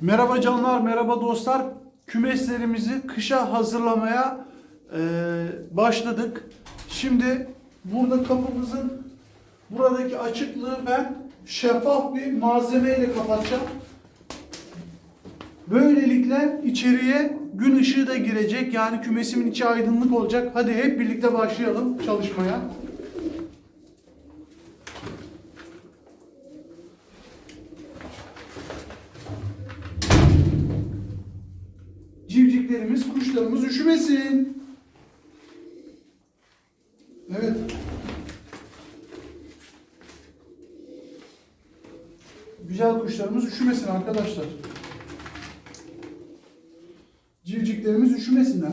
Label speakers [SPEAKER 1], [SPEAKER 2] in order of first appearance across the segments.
[SPEAKER 1] Merhaba canlar, merhaba dostlar. Kümeslerimizi kışa hazırlamaya e, başladık. Şimdi burada kapımızın buradaki açıklığı ben şeffaf bir malzemeyle kapatacağım. Böylelikle içeriye gün ışığı da girecek. Yani kümesimin içi aydınlık olacak. Hadi hep birlikte başlayalım çalışmaya. Civciklerimiz, kuşlarımız üşümesin. Evet. Güzel kuşlarımız üşümesin arkadaşlar. Civciklerimiz üşümesinler.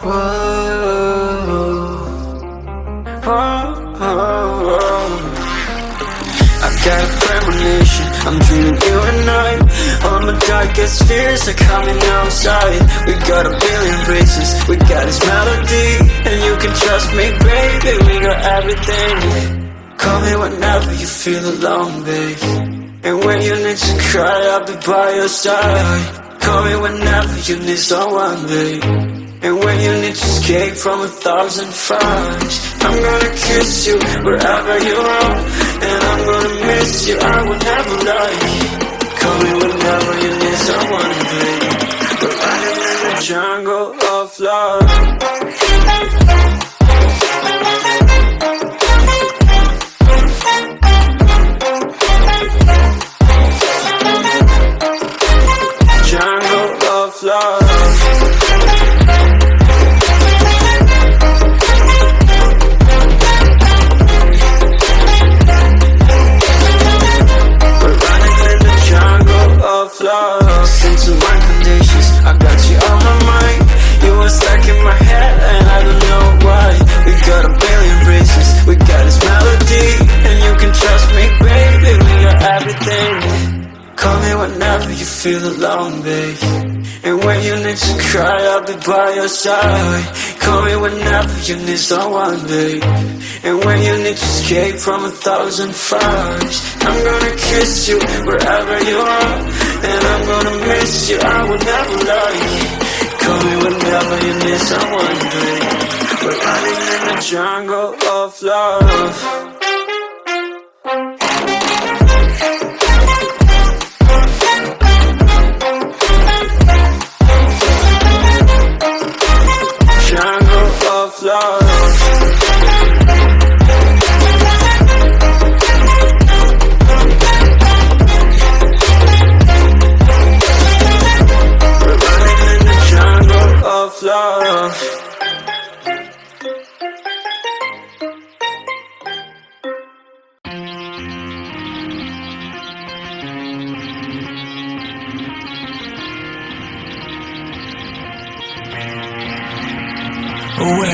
[SPEAKER 1] Oh.
[SPEAKER 2] I've got a premonition, I'm dreaming you and I. All my darkest fears are coming outside. We got a billion races, we got this melody And you can trust me, baby, we got everything. Call me whenever you feel alone, babe. And when you need to cry, I'll be by your side. Call me whenever you need someone, babe and when you need to escape from a thousand fires I'm gonna kiss you wherever you are. And I'm gonna miss you, I will never lie. Call me whenever you need someone, babe We're riding in the jungle of love feel alone, babe. And when you need to cry, I'll be by your side. Call me whenever you need someone, babe. And when you need to escape from a thousand fires, I'm gonna kiss you wherever you are. And I'm gonna miss you, I will never lie. Call me whenever you need someone, babe. We're running in the jungle of love.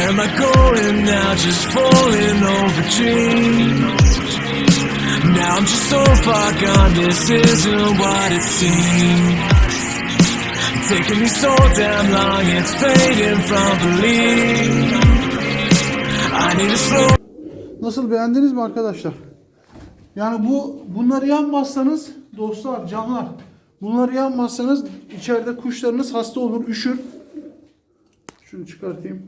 [SPEAKER 3] Am I going now? Just falling over dreams. Now I'm just so far gone, this isn't what it seems. Taking me so damn long, it's fading from belief. I need to slow
[SPEAKER 1] Nasıl beğendiniz mi arkadaşlar? Yani bu bunları yanmazsanız dostlar canlar bunları yanmazsanız içeride kuşlarınız hasta olur üşür. Şunu çıkartayım.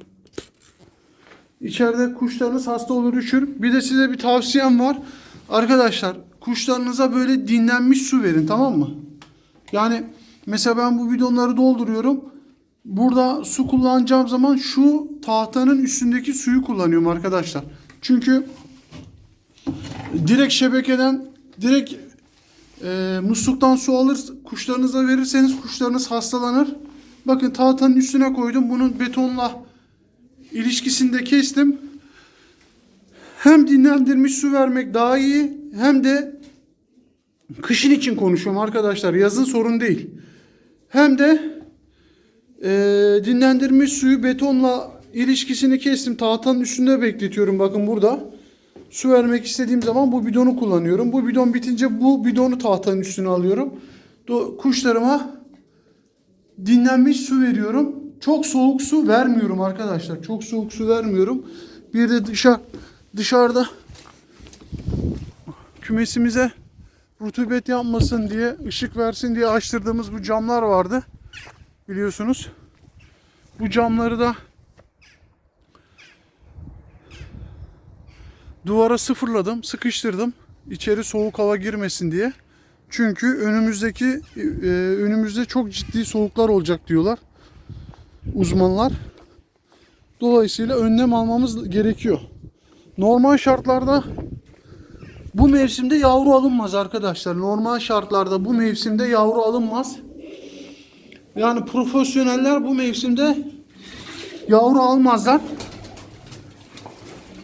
[SPEAKER 1] İçeride kuşlarınız hasta olur üşür. Bir de size bir tavsiyem var. Arkadaşlar kuşlarınıza böyle dinlenmiş su verin tamam mı? Yani mesela ben bu bidonları dolduruyorum. Burada su kullanacağım zaman şu tahtanın üstündeki suyu kullanıyorum arkadaşlar. Çünkü direkt şebekeden direkt e, musluktan su alır kuşlarınıza verirseniz kuşlarınız hastalanır. Bakın tahtanın üstüne koydum. Bunun betonla ilişkisini de kestim. Hem dinlendirmiş su vermek daha iyi hem de kışın için konuşuyorum arkadaşlar. Yazın sorun değil. Hem de e, dinlendirmiş suyu betonla ilişkisini kestim. Tahtanın üstünde bekletiyorum. Bakın burada. Su vermek istediğim zaman bu bidonu kullanıyorum. Bu bidon bitince bu bidonu tahtanın üstüne alıyorum. Kuşlarıma dinlenmiş su veriyorum. Çok soğuk su vermiyorum arkadaşlar. Çok soğuk su vermiyorum. Bir de dışarı dışarıda kümesimize rutubet yanmasın diye, ışık versin diye açtırdığımız bu camlar vardı. Biliyorsunuz. Bu camları da duvara sıfırladım, sıkıştırdım. İçeri soğuk hava girmesin diye. Çünkü önümüzdeki e, önümüzde çok ciddi soğuklar olacak diyorlar uzmanlar. Dolayısıyla önlem almamız gerekiyor. Normal şartlarda bu mevsimde yavru alınmaz arkadaşlar. Normal şartlarda bu mevsimde yavru alınmaz. Yani profesyoneller bu mevsimde yavru almazlar.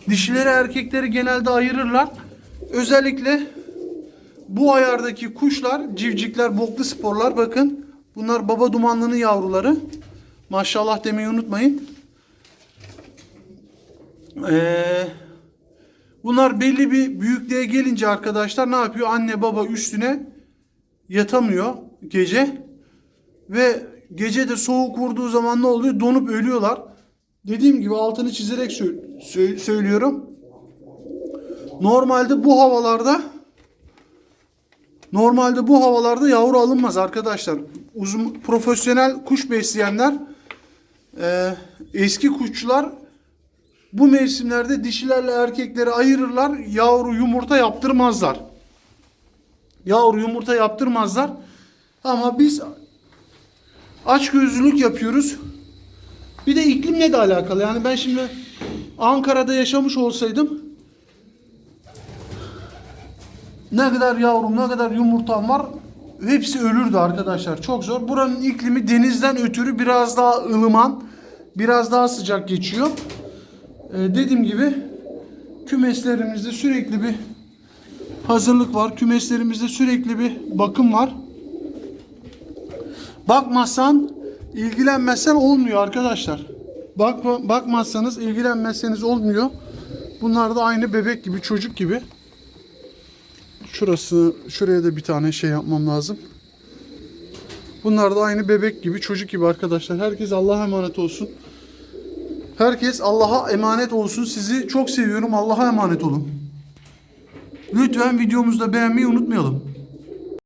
[SPEAKER 1] Dişileri erkekleri genelde ayırırlar. Özellikle bu ayardaki kuşlar, civcikler, boklu sporlar bakın. Bunlar baba dumanlının yavruları. Maşallah demeyi unutmayın. Ee, bunlar belli bir büyüklüğe gelince arkadaşlar ne yapıyor? Anne baba üstüne yatamıyor gece. Ve gece de soğuk vurduğu zaman ne oluyor? Donup ölüyorlar. Dediğim gibi altını çizerek sö- sö- söylüyorum. Normalde bu havalarda Normalde bu havalarda yavru alınmaz arkadaşlar. Uzun profesyonel kuş besleyenler e, eski kuşçular bu mevsimlerde dişilerle erkekleri ayırırlar. Yavru yumurta yaptırmazlar. Yavru yumurta yaptırmazlar. Ama biz açgözlülük yapıyoruz. Bir de iklimle de alakalı. Yani ben şimdi Ankara'da yaşamış olsaydım ne kadar yavrum ne kadar yumurtam var hepsi ölürdü arkadaşlar. Çok zor. Buranın iklimi denizden ötürü biraz daha ılıman, biraz daha sıcak geçiyor. Ee, dediğim gibi kümeslerimizde sürekli bir hazırlık var. Kümeslerimizde sürekli bir bakım var. Bakmazsan, ilgilenmezsen olmuyor arkadaşlar. Bak, bakmazsanız, ilgilenmezseniz olmuyor. Bunlar da aynı bebek gibi, çocuk gibi. Şurası, şuraya da bir tane şey yapmam lazım. Bunlar da aynı bebek gibi, çocuk gibi arkadaşlar. Herkes Allah'a emanet olsun. Herkes Allah'a emanet olsun. Sizi çok seviyorum. Allah'a emanet olun. Lütfen videomuzu da beğenmeyi unutmayalım.